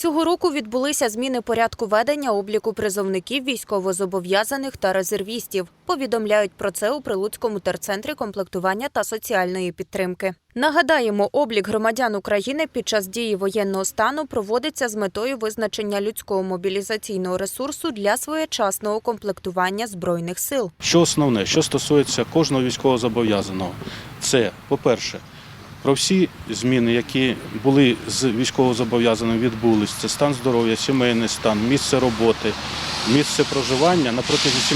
Цього року відбулися зміни порядку ведення обліку призовників, військовозобов'язаних та резервістів. Повідомляють про це у Прилуцькому терцентрі комплектування та соціальної підтримки. Нагадаємо, облік громадян України під час дії воєнного стану проводиться з метою визначення людського мобілізаційного ресурсу для своєчасного комплектування збройних сил. Що основне, що стосується кожного військовозобов'язаного, це, по-перше, про всі зміни, які були з військовозобов'язаним, відбулись. Це стан здоров'я, сімейний стан, місце роботи, місце проживання. На протязі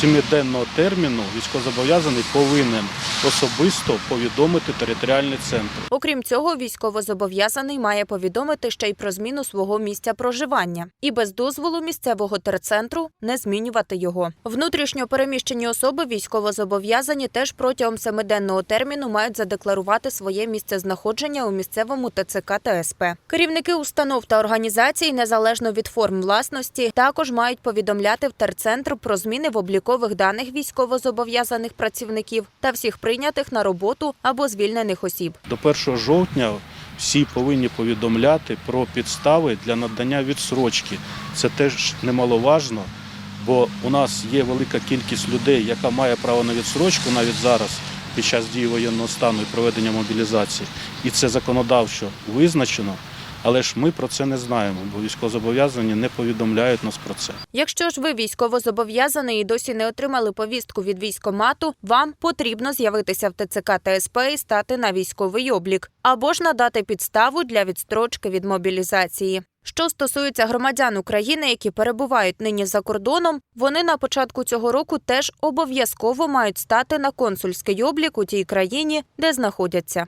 сімиденного терміну військовозобов'язаний повинен особисто повідомити територіальний центр. Окрім цього, військовозобов'язаний має повідомити ще й про зміну свого місця проживання і без дозволу місцевого терцентру не змінювати його. Внутрішньо переміщені особи військовозобов'язані теж протягом семиденного терміну мають задекларувати своє місце знаходження у місцевому ТЦК та СП. Керівники установ та організацій, незалежно від форм власності, також мають повідомляти в терцентр про зміни в облікових даних військовозобов'язаних працівників та всіх прийнятих на роботу або звільнених осіб. До 1 жовтня всі повинні повідомляти про підстави для надання відсрочки. Це теж немаловажно, бо у нас є велика кількість людей, яка має право на відсрочку навіть зараз під час дії воєнного стану і проведення мобілізації. І це законодавчо визначено. Але ж ми про це не знаємо, бо військовозобов'язані не повідомляють нас про це. Якщо ж ви військовозобов'язаний і досі не отримали повістку від військомату, вам потрібно з'явитися в ТЦК та СП і стати на військовий облік, або ж надати підставу для відстрочки від мобілізації. Що стосується громадян України, які перебувають нині за кордоном, вони на початку цього року теж обов'язково мають стати на консульський облік у тій країні, де знаходяться.